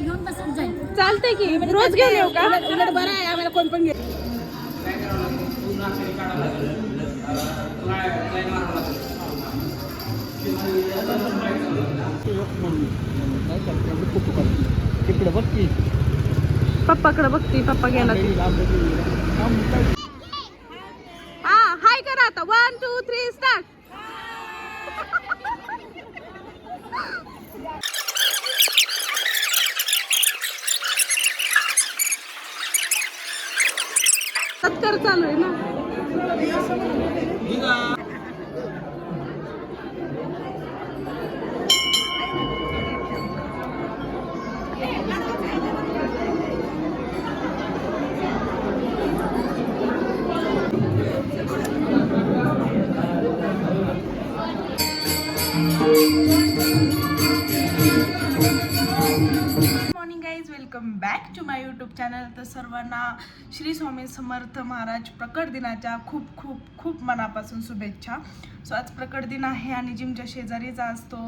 घेऊन बसत जाईल चालतंय की? रोज घेऊन येऊ का? उलट बरं आहे आम्हाला कोण पण पप्पाकडे बघते पप्पा गेला तर चालू आहे ना. Welcome back to my YouTube channel. तर सर्वांना श्री स्वामी समर्थ महाराज प्रकट दिनाच्या खूप खूप खूप मनापासून शुभेच्छा. सो आज प्रकट दिन आहे आणि जिमच्या शेजारीचा असतो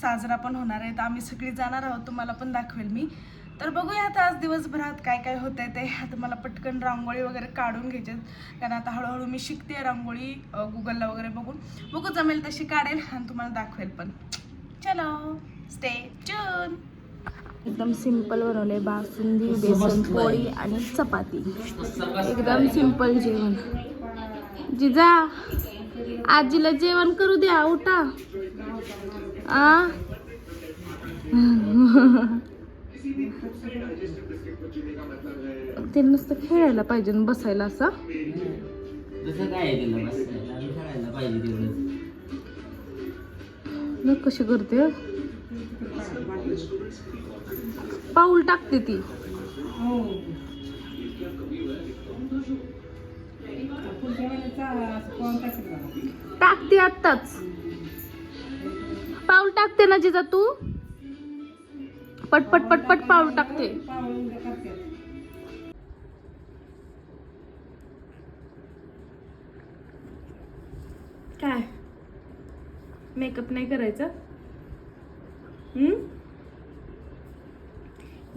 साजरा पण होणार आहे. तर आम्ही सगळी जाणार आहोत. तुम्हाला पण दाखवेल मी. तर बघूया आता आज दिवसभरात काय काय होत आहे ते. आता मला पटकन रांगोळी वगैरे काढून घ्यायचे कारण आता हळूहळू मी शिकते रांगोळी गुगलला वगैरे बघून. बघू जमेल तशी काढेल आणि तुम्हाला दाखवेल पण. चलो स्टे चून एकदम सिंपल बनवले बासुंदी बेसन पोळी आणि चपाती. एकदम सिंपल जेवण. जिजा आजीला जेवण करू द्या उठा. आ? ते नुसतं खेळायला पाहिजे बसायला असं. कशी करते पाऊल टाकते ती. टाकते आत्ताच. पाऊल टाकते ना जिजा तू? पटपट पटपट पाऊल टाकते. काय? मेकअप नाही करायचं?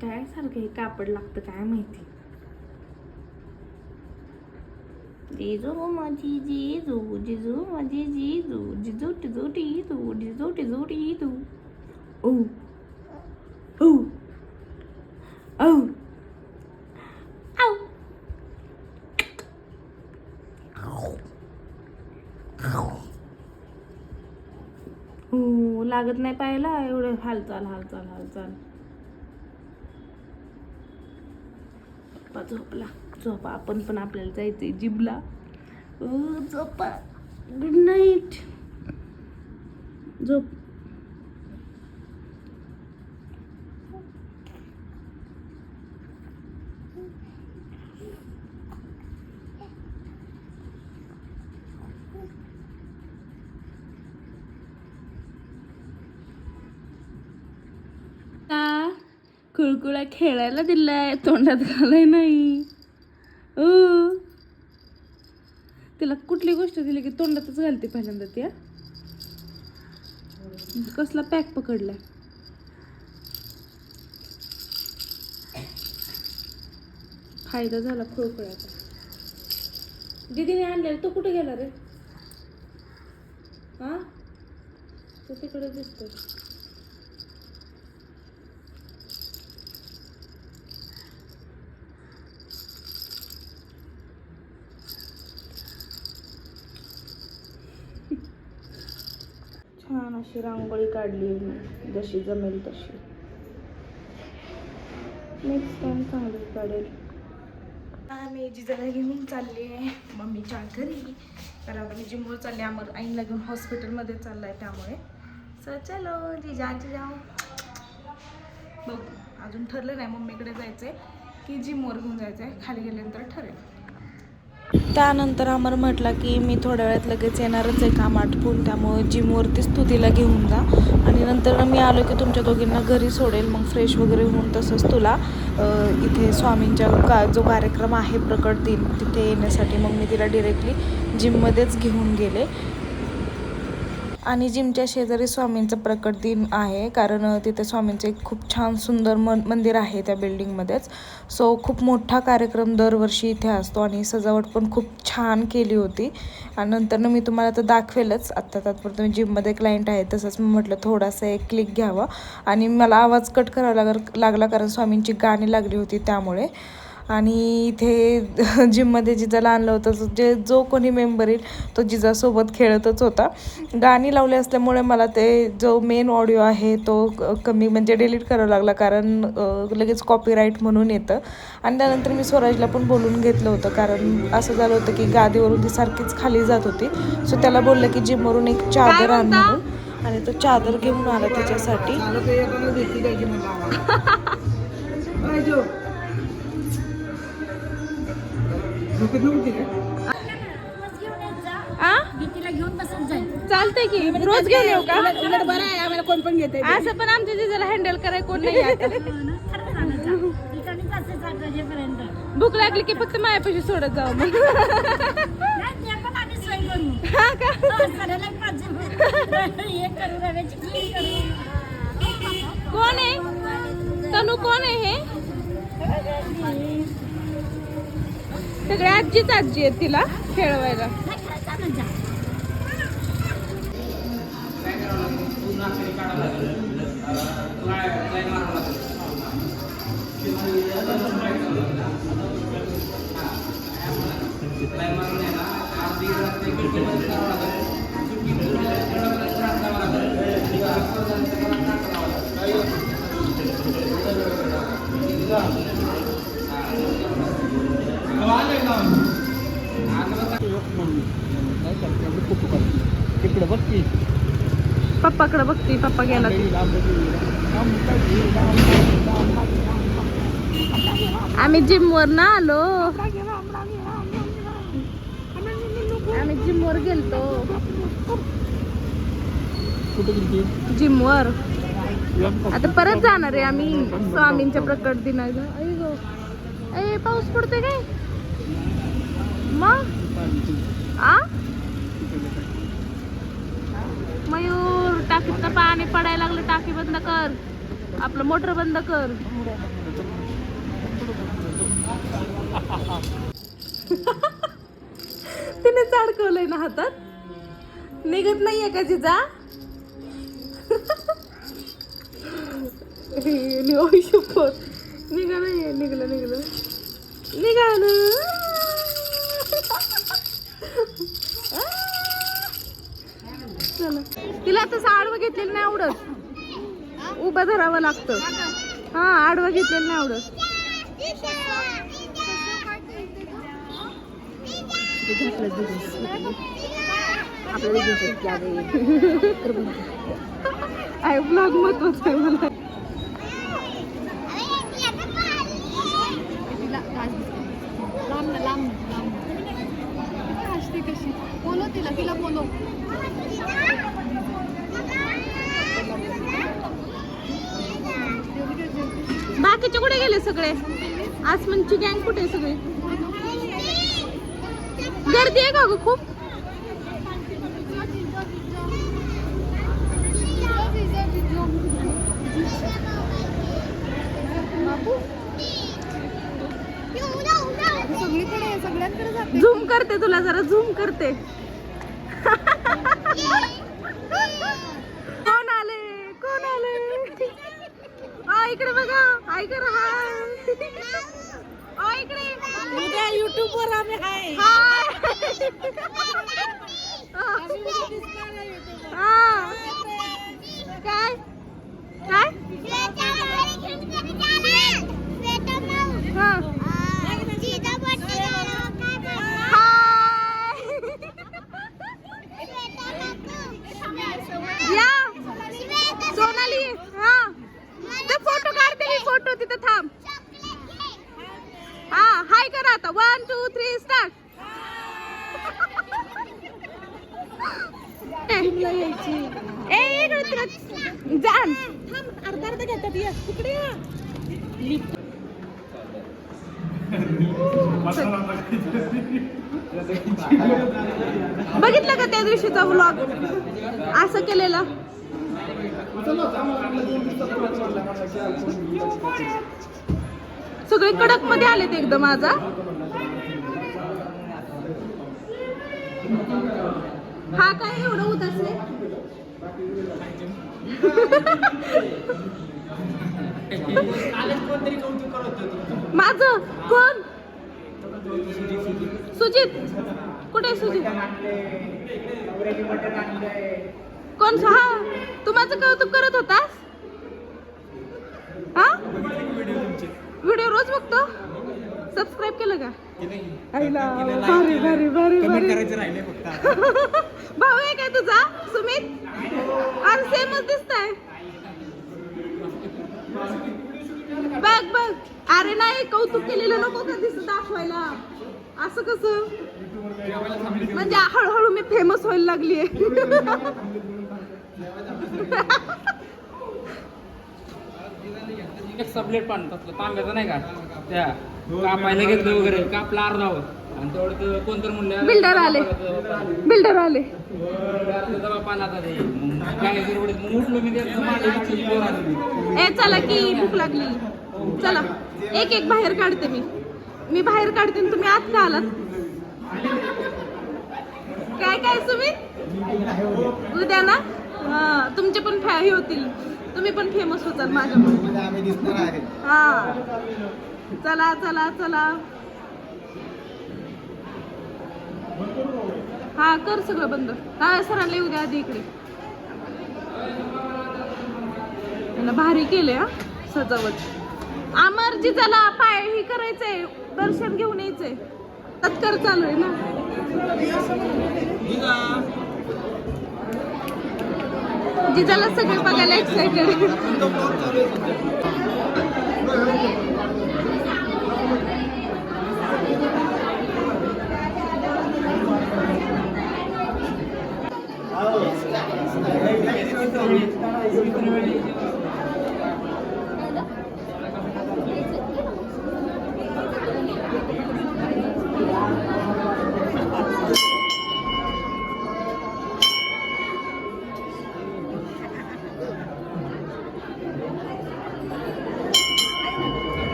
काय सारखं हे कापड लागतं काय माहिती? जिजू माझी जिजू जिजू माझी जिजू जिजू टिजू टिजू जिजू टिजू टिजू। ओ ओ ओ लागत नाही पाहायला एवढं हालचाल हालचाल हालचाल पप्पा झोपला. झोपा आपण पण आपल्याला जायचंय आहे अ, झोपा. गुड नाईट झोप का कुळकुळा खेळायला दिलाय. तोंडात घालाय नाही. ओ तिला कुठली गोष्ट दिली की तोंडातच घालते पहिल्यांदा त्या कसला पॅक पकडला फायदा झाला खुळकुळ्याचा दीदीने आणलेला तो कुठे गेला रे? हा? तो तिकडे दिसतो छान अशी रांगोळी काढली मी जशी जमेल तशी. नेक्स्ट टाइम चांगली काढेल. आम्ही जिजाला घेऊन चालली आहे मम्मीच्या घरी. कारण आम्ही जिमवर चालले आम्हाला आईला घेऊन हॉस्पिटलमध्ये चाललं आहे त्यामुळे. सर चलो जिजा जाऊ बघू अजून ठरलं नाही मम्मीकडे जायचं आहे की जिमवर घेऊन जायचं आहे खाली गेल्यानंतर ठरेल. त्यानंतर अमर म्हटला की मी थोड्या वेळात लगेच येणारच आहे काम आटपून त्यामुळे जिमवरतीच तू तिला घेऊन जा. आणि नंतर मी आलो की तुमच्या दोघींना घरी सोडेल मग फ्रेश वगैरे होऊन तसंच तुला इथे स्वामींच्या का जो कार्यक्रम आहे प्रकट दिन तिथे येण्यासाठी मग मी तिला डिरेक्टली जिममध्येच घेऊन गेले. आणि जिमच्या शेजारी स्वामींचं प्रकट दिन आहे कारण तिथे स्वामींचं एक खूप छान सुंदर मन मंदिर आहे त्या बिल्डिंगमध्येच. सो खूप मोठा कार्यक्रम दरवर्षी इथे असतो आणि सजावट पण खूप छान केली होती. आणि नंतरनं मी तुम्हाला तर दाखवेलच आत्ता तात्पुरतं मी जिममध्ये क्लायंट आहे तसंच मी म्हटलं थोडासा एक क्लिक घ्यावा. आणि मला आवाज कट करावा लाग लागला कारण स्वामींची गाणी लागली होती त्यामुळे. आणि इथे जिममध्ये जिजाला आणलं होतं. जे जो कोणी मेंबर येईल तो जिजासोबत खेळतच होता. गाणी लावली असल्यामुळे मला ते जो मेन ऑडिओ आहे तो क- कमी म्हणजे डिलीट करावा लागला कारण लगेच कॉपीराईट म्हणून येतं. आणि त्यानंतर मी स्वराजला पण बोलून घेतलं होतं. कारण असं झालं होतं की गादीवरून ती सारखीच खाली जात होती. सो त्याला बोललं की जिमवरून एक चादर आण म्हणून. आणि तो चादर घेऊन आला त्याच्यासाठी चालतंय की. रोज घेऊन येऊ का? उलट बरं आहे आम्हाला कोण पण घेते असं पण आमच्या जिजाला हँडल करायला कोण नाही आता. वाजेपर्यंत भूक लागली की फक्त मायापाशी सोडत जाऊ मग. हा का? कोण आहे? तनु कोण आहे हे? सगळे आजीच आजी आहेत तिला खेळवायला. पप्पाकडे बघते पप्पा गेला आम्ही जिम वर ना आलो. आम्ही जिम वर गेलतो. जिम वर आता परत जाणार आहे आम्ही. स्वामींच्या प्रकट दिनाला. आई ए पाऊस पडतोय काय? मग आ? मयूर. टाकीतनं पाणी पडायला लागलं टाकी बंद कर. आपलं मोटर बंद कर. तिने चाडकवलंय ना हातात. निघत नाहीये का जिजा? निघा नाहीये निघलं निघलं. निघालं तिला तसं आडवं घेतलेलं नाही आवडत उभं धरावं लागतं. हा आडवं घेतलेलं नाही आवडत आहे ब्लॉग महत्त्वाचा आहे मला. बाकीचे कुठे गेले सगळे? आसमनची गँग कुठे सगळे? गर्दी आहे का ग खूप? झूम करते तुला जरा झूम करते कोण आले कोण आले आ इकडे बघा. हाय करा हाय. इकडे. उद्या युट्यूब वर आम्ही आहे हाय. हा. काय? काय? हा हाय या सोनाली हा ते फोटो काढते मी फोटो तिथं थांब हा हाय करा आता वन टू थ्री स्टार्ट ए इकडे तिकडे जाण अर्धा बघितलं का त्या दिवशीचा व्लॉग असं केलेला. सगळे कडकमध्ये आलेत एकदम माझा हा? काय एवढं उदास आहे माझं कोण? सुजित. कुठे आहे सुजित? कोण हा तू माझं कौतुक करत होतास? हा? व्हिडिओ रोज बघतो? सबस्क्राईब केलं का? आईला, भारी भारी भारी भारी. भाऊ आहे काय तुझा? सुमित? आणि सेमच दिसताय. बघ बघ. अरे नाही कौतुक केलेलं नको का दिसत दाखवायला? असं कसं? म्हणजे हळूहळू मी फेमस व्हायला लागली एक सबलेट पण तसलं तांब्याचं नाही का? त्या कापायला घेतलं वगैरे कापला अर्धावर. आणि तेवढं ते कोणतं म्हणलं बिल्डर आले. बिल्डर आले. दवा पाण्यात ते मग काय उठलो मी ते चला की भूक लागली. चला एक एक बाहेर काढते मी. मी बाहेर काढते तुम्ही आत का आलात? काय काय तुम्ही उद्या ना? हा तुमचे पण फॅ हे होतील. तुम्ही पण फेमस होताल माझ्यामुळे. हा. चला चला चला. हा कर सगळं बंद. हा सरांना येऊ द्या आधी इकडे. भारी केले हा सजावट. आमर जिजाला पाय ही करायचंय दर्शन घेऊन यायचंय. तत्कर चालू आहे ना. जिजाला सगळे बघायला एक्साइटेड घे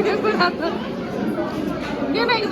पण आता. घे नाही का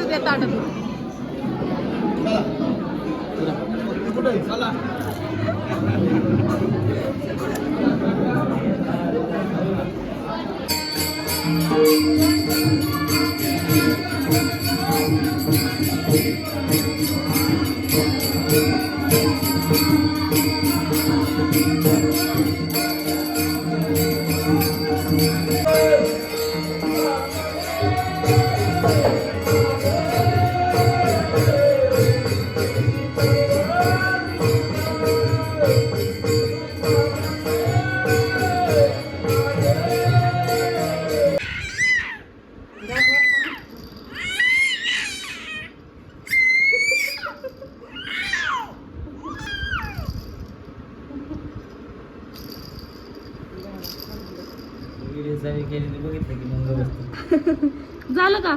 केली ते बघितलं की मग व्यवस्थित झालं का?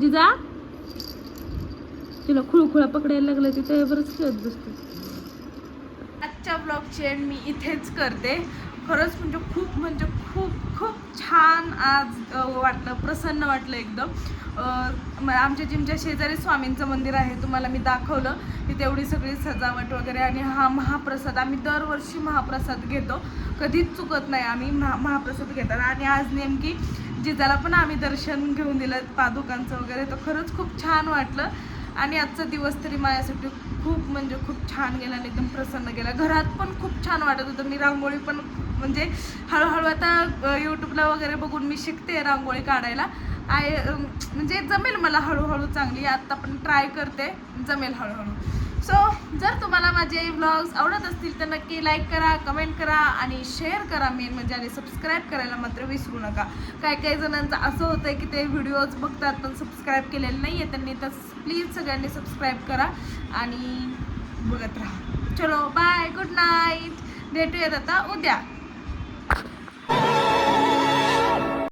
जिजा? तिला खुळखुळा पकडायला लागलं तिथे बरंच खेळत बसते आजच्या ब्लॉगची एंड मी इथेच करते. खरंच म्हणजे खूप म्हणजे खूप खूप छान आज वाटलं प्रसन्न वाटलं एकदम. आमच्या जिमच्या शेजारी स्वामींचं मंदिर आहे तुम्हाला मी दाखवलं. की तेवढी सगळी सजावट वगैरे आणि हा महाप्रसाद आम्ही दरवर्षी महाप्रसाद घेतो. कधीच चुकत नाही आम्ही महा महाप्रसाद घेतात. आणि आज नेमकी जिजाला पण आम्ही दर्शन घेऊन दिलं पादुकांचं वगैरे. तर खरंच खूप छान वाटलं. आणि आजचा दिवस तरी माझ्यासाठी खूप म्हणजे खूप छान गेला आणि एकदम प्रसन्न गेला. घरात पण खूप छान वाटत होतं. मी रांगोळी पण म्हणजे हळूहळू आता यूट्यूबला वगैरे बघून मी शिकते रांगोळी काढायला. आय म्हणजे जमेल मला हळूहळू चांगली आत्ता पण ट्राय करते जमेल हळूहळू. सो जर तुम्हाला माझे व्लॉग्स आवडत असतील तर नक्की लाईक करा कमेंट करा आणि शेअर करा मेन म्हणजे आणि सबस्क्राईब करायला मात्र विसरू नका. काही काही जणांचं असं होतं की ते व्हिडिओज बघतात पण सबस्क्राईब केलेले नाही आहे त्यांनी तर प्लीज सगळ्यांनी सबस्क्राईब करा आणि बघत राहा. चलो बाय गुड नाईट भेटूयात आता उद्या.